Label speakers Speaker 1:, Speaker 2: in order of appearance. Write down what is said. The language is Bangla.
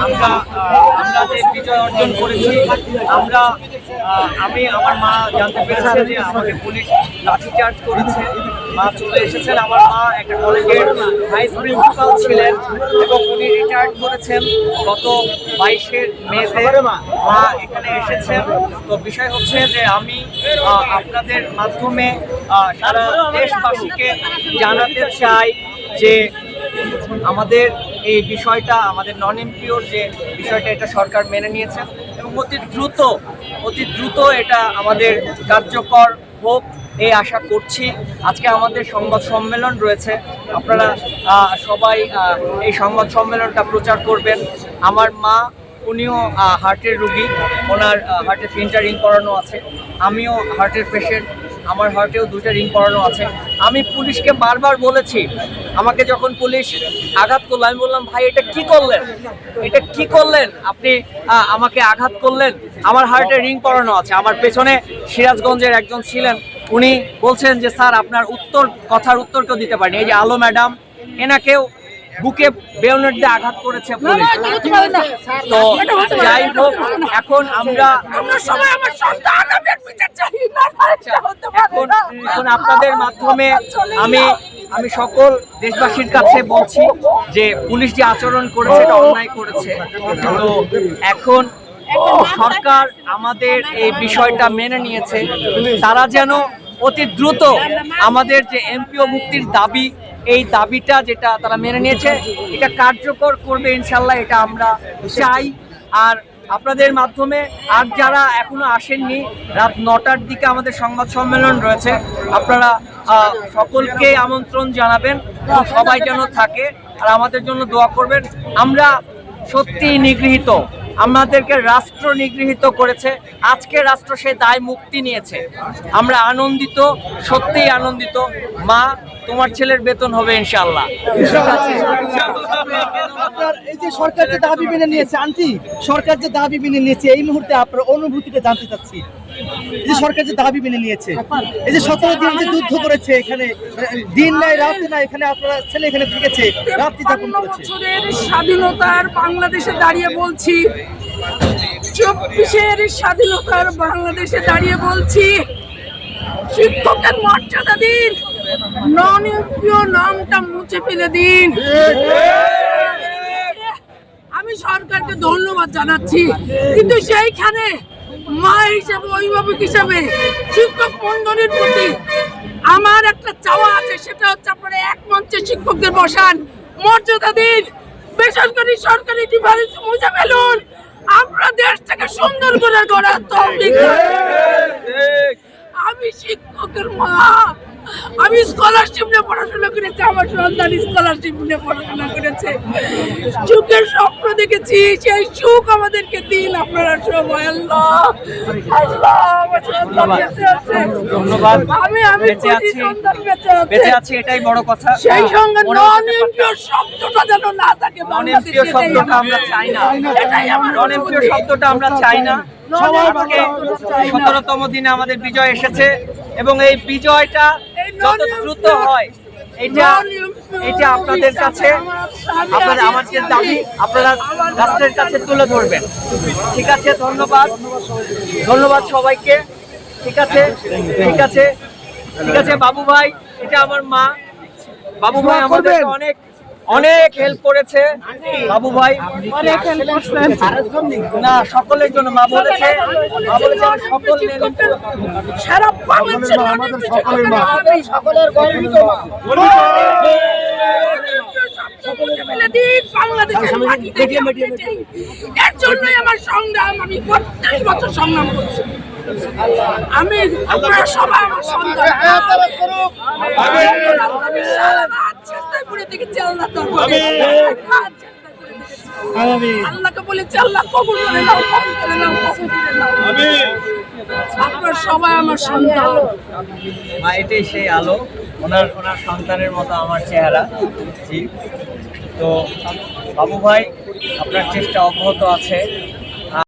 Speaker 1: আমরা আমরা যে বিজয় অর্জন করেছি আমরা আমি আমার মা জানতে পেরেছে যে আমাকে পুলিশ লাঠিচার্জ করেছে মা চলে এসেছেন আমার মা একটা কলেজের ভাইস প্রিন্সিপাল ছিলেন এবং উনি রিটায়ার্ড করেছেন গত বাইশের মেতে মা এখানে এসেছেন তো বিষয় হচ্ছে যে আমি আপনাদের মাধ্যমে সারা দেশবাসীকে জানাতে চাই যে আমাদের এই বিষয়টা, আমাদের নন এমপিওর যে বিষয়টা, এটা সরকার মেনে নিয়েছে এবং অতি দ্রুত অতি দ্রুত এটা আমাদের কার্যকর হোক এই আশা করছি। আজকে আমাদের সংবাদ সম্মেলন রয়েছে। আপনারা সবাই এই সংবাদ সম্মেলনটা প্রচার করবেন। আমার মা, উনিও হার্টের রুগী। ওনার হার্টে তিনটা রিং করানো আছে। আমিও হার্টের পেশেন্ট আমার হার্টেও দুটো রিং করানো আছে। আমি পুলিশকে বারবার বলেছি, আমাকে যখন পুলিশ আঘাত করল, আমি বললাম, ভাই, এটা কি করলেন? এটা কি করলেন? আপনি আমাকে আঘাত করলেন? আমার হার্টে রিং পরানো আছে। আমার পেছনে সিরাজগঞ্জের একজন ছিলেন, উনি বলছেন যে, স্যার, আপনার উত্তর, কথার উত্তর কেউ দিতে পারেনি। এই যে, আলো ম্যাডাম, এনাকেও বুকে বেয়নেট দিয়ে আঘাত করেছে পুলিশ তো যাই হোক এখন আমরা আচ্ছা, এখন আপনাদের মাধ্যমে আমি আমি সকল দেশবাসীর কাছে বলছি যে পুলিশ যে আচরণ করেছে এটা অন্যায় করেছে। তো এখন সরকার আমাদের এই বিষয়টা মেনে নিয়েছে। তারা যেন অতি দ্রুত আমাদের যে এমপিও মুক্তির দাবি এই দাবিটা যেটা তারা মেনে নিয়েছে, এটা কার্যকর করবে ইনশাল্লাহ, এটা আমরা চাই। আর আপনাদের মাধ্যমে, আর যারা এখনও আসেননি, রাত নটার দিকে আমাদের সংবাদ সম্মেলন রয়েছে। আপনারা সকলকে আমন্ত্রণ জানাবেন সবাই যেন থাকে, আর আমাদের জন্য দোয়া করবেন। আমরা সত্যিই নিগৃহীত। আমাদেরকে রাষ্ট্র নিগৃহীত করেছে। আজকে রাষ্ট্র সে দায় মুক্তি নিয়েছে। আমরা আনন্দিত, সত্যিই আনন্দিত। মা, তোমার ছেলের বেতন হবে ইনশাল্লাহ
Speaker 2: এই যে সরকার যে দাবি মেনে নিয়েছে, আন্টি, সরকার যে দাবি মেনে নিয়েছে, এই মুহূর্তে আপনার অনুভূতিটা জানতে চাচ্ছি। এই যে সরকার যে দাবি মেনে নিয়েছে এই যে সতেরো দিন যে যুদ্ধ করেছে এখানে দিন নাই রাত নাই এখানে আপনার ছেলে এখানে থেকেছে রাত্রি যাপন করেছে।
Speaker 3: স্বাধীনতার বাংলাদেশে দাঁড়িয়ে বলছি চব্বিশের স্বাধীনতার বাংলাদেশে দাঁড়িয়ে বলছি শিক্ষকের মর্যাদা দিন নন ইউপিও নামটা মুছে ফেলে দিন। আমি সরকারকে ধন্যবাদ জানাচ্ছি কিন্তু সেইখানে মা হিসাবে অভিভাবক হিসাবে শিক্ষক মন্ডলীর প্রতি আমার একটা চাওয়া আছে সেটা হচ্ছে আপনারা এক মঞ্চে শিক্ষকদের বসান। মর্যাদা দিন বেসরকারি সরকারি ডিফারেন্স মুছে ফেলুন। আমরা দেশ থেকে সুন্দর করে গড়ার তহবিল। আমি শিক্ষকের মা। আমি স্কলারশিপ নিয়ে পড়াশোনা করেছি আমার সন্তান স্কলারশিপ নিয়ে পড়াশোনা করেছে সুখের স্বপ্ন দেখেছি সেই সুখ আমাদেরকে দিন আপনারা সবাই আল্লাহ আল্লাহ আমার সন্তান বেঁচে আছে।
Speaker 1: ধন্যবাদ।
Speaker 3: আমি আমি
Speaker 1: বেঁচে আছি।
Speaker 3: সন্তান বেঁচে আছে।
Speaker 1: বেঁচে আছি এটাই বড় কথা
Speaker 3: সেই সঙ্গে
Speaker 1: মনে
Speaker 3: নন এমপিও শব্দটা যেন না থাকে
Speaker 1: নন এমপিও শব্দটা আমরা চাই না
Speaker 3: এটাই আমার
Speaker 1: নন এমপিও শব্দটা আমরা চাই না
Speaker 3: না।
Speaker 1: সতেরোতম দিনে আমাদের বিজয় এসেছে এবং এই বিজয়টা যত দ্রুত হয় এটা এটা আপনাদের কাছে আপনাদের আমাদের দাবি আপনারা রাষ্ট্রের কাছে তুলে ধরবেন। ঠিক আছে ধন্যবাদ। ধন্যবাদ সবাইকে। ঠিক আছে ঠিক আছে ঠিক আছে বাবু ভাই এটা আমার মা। বাবু ভাই আমাদের অনেক অনেক হেল্প করেছে। বাবু ভাই
Speaker 3: অনেক help করছেন।
Speaker 1: না সকলের জন্য মা বলেছে। মা বলেছে আমি সকল
Speaker 3: সারা বাংলাদেশের non-MPO সকলের মা।
Speaker 2: সকলের গর্বিত।
Speaker 3: এর জন্যই আমার সংগ্রাম আমি প্রত্যেক বছর সংগ্রাম করছি। আমি সবাই আমার সন্তান। চেষ্টায় পড়ে দেখেছি আল্লাহ করে দেখেছি। আল্লাহকে বলেছি আল্লাহ কবুল করে নাও কবুল করে নাও কবুল করে নাও। আপনার সবাই আমার সন্তান।
Speaker 1: মা এটাই সেই আলো। ওনার ওনার সন্তানের মতো আমার চেহারা জি। তো বাবু ভাই আপনার চেষ্টা অব্যাহত আছে।